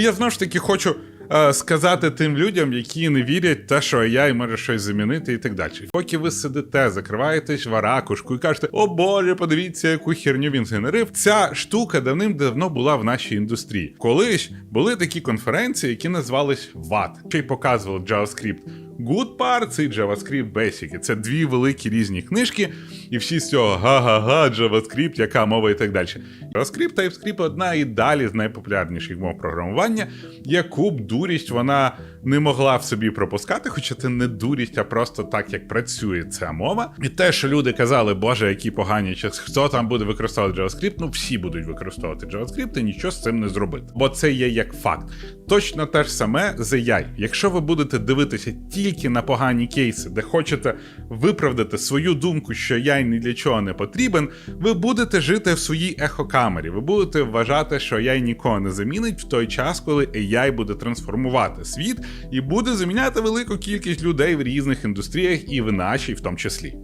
Я знову ж таки хочу е, сказати тим людям, які не вірять, те, що AI може щось замінити і так далі. Поки ви сидите, закриваєтесь в аракушку і кажете, о Боже, подивіться, яку херню він згенерив. Ця штука давним-давно була в нашій індустрії. Колись були такі конференції, які називались VAT, ще й показували JavaScript. Good Parts і JavaScript Basic. Це дві великі різні книжки, і всі з цього га-га-га, JavaScript, яка мова і так далі. JavaScript, TypeScript одна і далі з найпопулярніших мов програмування, яку б дурість вона не могла в собі пропускати, хоча це не дурість, а просто так, як працює ця мова. І те, що люди казали, боже, які погані, чи хто там буде використовувати JavaScript, ну всі будуть використовувати JavaScript і нічого з цим не зробити. Бо це є як факт. Точно те ж саме з AI. Якщо ви будете дивитися тільки на погані кейси, де хочете виправдати свою думку, що AI ні для чого не потрібен, ви будете жити в своїй ехокамері. Ви будете вважати, що AI нікого не замінить в той час, коли AI буде трансформувати світ і буде заміняти велику кількість людей в різних індустріях, і в нашій в тому числі.